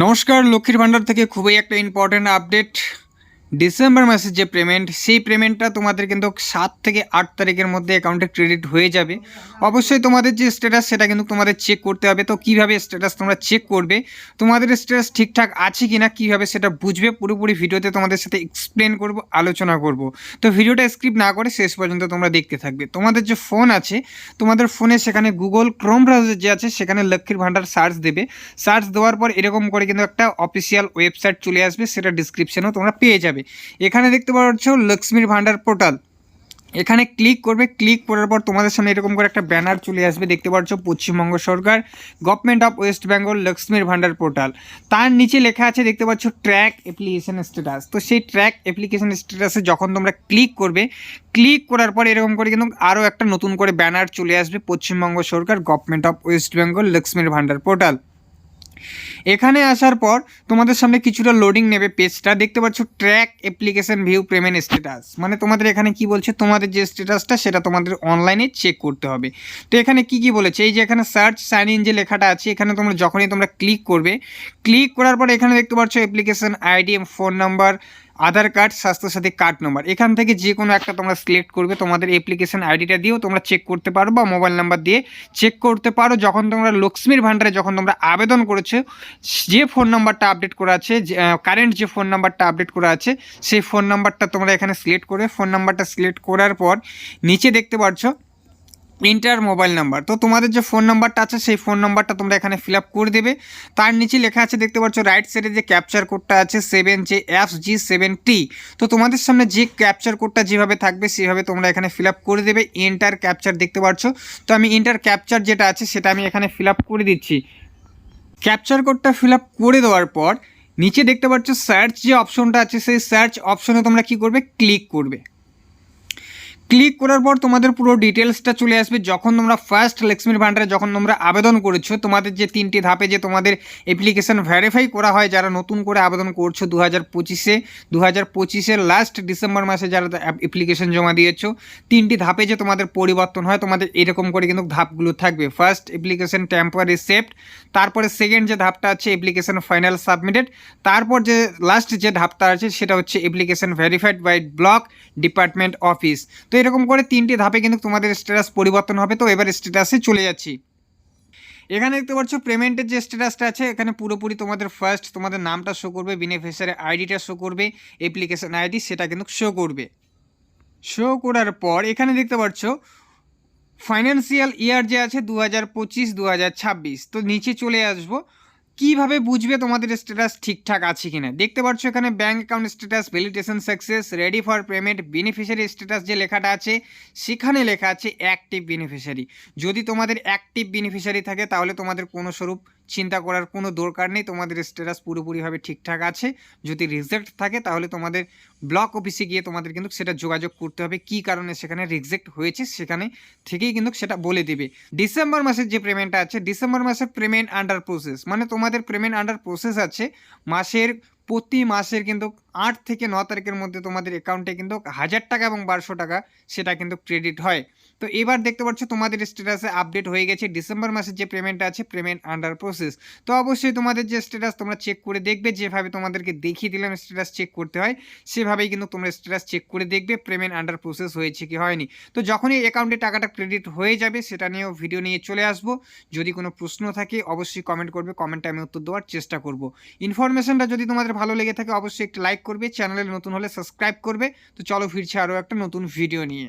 নমস্কার লক্ষ্মীর ভাণ্ডার থেকে খুবই একটা ইম্পর্টেন্ট আপডেট ডিসেম্বর মাসের যে পেমেন্ট সেই পেমেন্টটা তোমাদের কিন্তু সাত থেকে আট তারিখের মধ্যে অ্যাকাউন্টে ক্রেডিট হয়ে যাবে। অবশ্যই তোমাদের যে স্ট্যাটাস সেটা কিন্তু তোমাদের চেক করতে হবে। তো কীভাবে স্ট্যাটাস তোমরা চেক করবে? তোমাদের স্ট্যাটাস ঠিকঠাক আছে কি না কীভাবে সেটা বুঝবে? পুরোপুরি ভিডিওতে তোমাদের সাথে এক্সপ্লেন করব, আলোচনা করব। তো ভিডিওটা স্ক্রিপ্ট না করে শেষ পর্যন্ত তোমরা দেখতে থাকবে। তোমাদের যে ফোন আছে, তোমাদের ফোনে সেখানে গুগল ক্রোম ব্রাউজার যে আছে, সেখানে লক্ষ্মীর ভাণ্ডার সার্চ দেবে। সার্চ দেওয়ার পর এরকম করে কিন্তু একটা অফিসিয়াল ওয়েবসাইট চলে আসবে, সেটা ডিসক্রিপশনেও তোমরা পেয়ে যাবে। এখানে দেখতে পাচ্ছ লক্ষ্মীর ভাণ্ডার পোর্টাল। এখানে ক্লিক করবে, ক্লিক করার পর তোমাদের সামনে এরকম করে একটা ব্যানার চলে আসবে। দেখতে পাচ্ছ পশ্চিমবঙ্গ সরকার গভর্নমেন্ট অফ ওয়েস্ট বেঙ্গল লক্ষ্মীর ভাণ্ডার পোর্টাল। তার নিচে লেখা আছে, দেখতে পাচ্ছ ট্র্যাক অ্যাপ্লিকেশন স্ট্যাটাস তো সেই ট্র্যাক অ্যাপ্লিকেশন স্ট্যাটাসে যখন তোমরা ক্লিক করবে, ক্লিক করার পর এরকম করে কিন্তু আরও একটা নতুন করে ব্যানার চলে আসবে পশ্চিমবঙ্গ সরকার গভর্নমেন্ট অফ ওয়েস্ট বেঙ্গল লক্ষ্মীর ভাণ্ডার পোর্টাল। এখানে আসার পর তোমাদের সামনে কিছুটা লোডিং নেবে পেজটা দেখতে পাচ্ছ track application view payment status মানে তোমাদের এখানে কি বলছে? তোমাদের যে স্ট্যাটাসটা সেটা তোমাদের অনলাইনে চেক করতে হবে। তো এখানে কি কি বলেছে? এই যে এখানে সার্চ সাইন ইন যে লেখাটা আছে, এখানে তোমরা যখনই তোমরা ক্লিক করবে ক্লিক করার পর এখানে দেখতে পাচ্ছ application ID phone number Aadhaar card, Swasthyasathi card number এখান থেকে যে কোনো একটা তোমরা সিলেক্ট করবে, তোমাদের অ্যাপ্লিকেশন আইডিটা দিয়েও তোমরা চেক করতে পারো বা মোবাইল নাম্বার দিয়ে চেক করতে পারো। যখন তোমরা লক্ষ্মীর ভাণ্ডারে যখন তোমরা আবেদন করেছ, যে ফোন নাম্বারটা আপডেট করা আছে কারেন্ট যে ফোন নাম্বারটা আপডেট করা আছে, সেই ফোন নাম্বারটা তোমরা এখানে সিলেক্ট করবে ফোন নাম্বারটা সিলেক্ট করার পর নিচে দেখতে পাচ্ছ ইন্টার মোবাইল নাম্বার। তো তোমাদের যে ফোন নাম্বারটা আছে, সেই ফোন নাম্বারটা তোমরা এখানে ফিল আপ করে দেবে। তার নিচে লেখা আছে, দেখতে পাচ্ছ রাইট সাইডে যে ক্যাপচার কোডটা আছে seven J F G seven T তো তোমাদের সামনে যে ক্যাপচার কোডটা যেভাবে থাকবে, সেভাবে তোমরা এখানে ফিল আপ করে দেবে। ইন্টার ক্যাপচার দেখতে পাচ্ছ। তো আমি ইন্টার ক্যাপচার যেটা আছে, সেটা আমি এখানে ফিল আপ করে দিচ্ছি। ক্যাপচার কোডটা ফিল আপ করে দেওয়ার পর, নিচে দেখতে পাচ্ছ সার্চ যে অপশনটা আছে, সেই সার্চ অপশনে তোমরা কি করবে? ক্লিক করবে। ক্লিক করার পর তোমাদের পুরো ডিটেলসটা চলে আসবে। যখন তোমরা ফার্স্ট লক্ষ্মীর ভাণ্ডারে যখন তোমরা আবেদন করেছ, তোমাদের যে তিনটি ধাপে যে তোমাদের অ্যাপ্লিকেশান ভ্যারিফাই করা হয়, যারা নতুন করে আবেদন করছ দু হাজার পঁচিশে দু হাজার পঁচিশের লাস্ট ডিসেম্বর মাসে যারা অ্যাপ্লিকেশন জমা দিয়েছ, তিনটি ধাপে যে তোমাদের পরিবর্তন হয়, তোমাদের এরকম করে কিন্তু ধাপগুলো থাকবে। ফার্স্ট অ্যাপ্লিকেশন টেম্পোরারি সেফট তারপরে সেকেন্ড যে ধাপটা আছে অ্যাপ্লিকেশন ফাইনাল সাবমিটেড তারপর যে লাস্ট যে ধাপটা আছে, সেটা হচ্ছে application verified by block department office তো এরকম করে তিনটি ধাপে কিন্তু তোমাদের স্ট্যাটাস পরিবর্তন হবে, তো এবার স্ট্যাটাসে চলে যাচ্ছি। এখানে দেখতে পাচ্ছ পেমেন্টের যে স্ট্যাটাসটা আছে, এখানে পুরোপুরি তোমাদের ফার্স্ট তোমাদের নামটা শো করবে বেনিফিশিয়ারি আইডিটা শো করবে অ্যাপ্লিকেশন আইডি সেটা কিন্তু শো করবে। শো করার পর এখানে দেখতে পাচ্ছ ফাইন্যান্সিয়াল ইয়ার যে আছে দু হাজার পঁচিশ দু হাজার ছাব্বিশ। তো নিচে চলে আসব কীভাবে বুঝবে তোমাদের স্ট্যাটাস ঠিকঠাক আছে কিনা? দেখতে পাচ্ছ এখানে bank account status validation success ready for payment beneficiary status যে লেখাটা আছে, সেখানে লেখা আছে অ্যাক্টিভ বেনিফিশিয়ারি যদি তোমাদের অ্যাক্টিভ বেনিফিশিয়ারি থাকে, তাহলে তোমাদের কোনো স্বরূপ চিন্তা করার কোনো দরকার নেই, তোমাদের স্ট্যাটাস পুরোপুরিভাবে ঠিকঠাক আছে। যদি রিজেক্ট থাকে, তাহলে তোমাদের ব্লক অফিসে গিয়ে তোমাদের কিন্তু সেটা যোগাযোগ করতে হবে। কি কারণে সেখানে রিজেক্ট হয়েছে, সেখানে থেকেই কিন্তু সেটা বলে দেবে। ডিসেম্বর মাসের যে পেমেন্টটা আছে ডিসেম্বর মাসের পেমেন্ট আন্ডার প্রসেস মানে তোমাদের পেমেন্ট আন্ডার প্রসেস আছে, মাসের, প্রতি মাসের কিন্তু আট থেকে ন তারিখের মধ্যে তোমাদের অ্যাকাউন্টে কিন্তু হাজার টাকা এবং বারোশো টাকা সেটা কিন্তু ক্রেডিট হয়। তো এবার দেখতে পাচ্ছ তোমাদের স্ট্যাটাসে আপডেট হয়ে গেছে। ডিসেম্বর মাসের যে পেমেন্ট আছে পেমেন্ট আন্ডার প্রসেস তো অবশ্যই তোমাদের যে স্ট্যাটাস তোমরা চেক করে দেখবে, যেভাবে তোমাদেরকে দেখিয়ে দিলাম স্ট্যাটাস চেক করতে হয়, সেভাবেই কিন্তু তোমরা স্ট্যাটাস চেক করে দেখবে পেমেন্ট আন্ডার প্রসেস হয়েছে কি হয়নি। তো যখনই অ্যাকাউন্টে টাকাটা ক্রেডিট হয়ে যাবে, সেটা নিয়েও ভিডিও নিয়ে চলে আসব। যদি কোনো প্রশ্ন থাকে, অবশ্যই কমেন্ট করবে কমেন্টে আমি উত্তর দেওয়ার চেষ্টা করব। ইনফরমেশনটা যদি তোমাদের ভালো লেগে থাকে, অবশ্যই একটি লাইক করবে চ্যানেলে নতুন হলে সাবস্ক্রাইব করবে। তো চলো ফিরছে আরও একটা নতুন ভিডিও নিয়ে।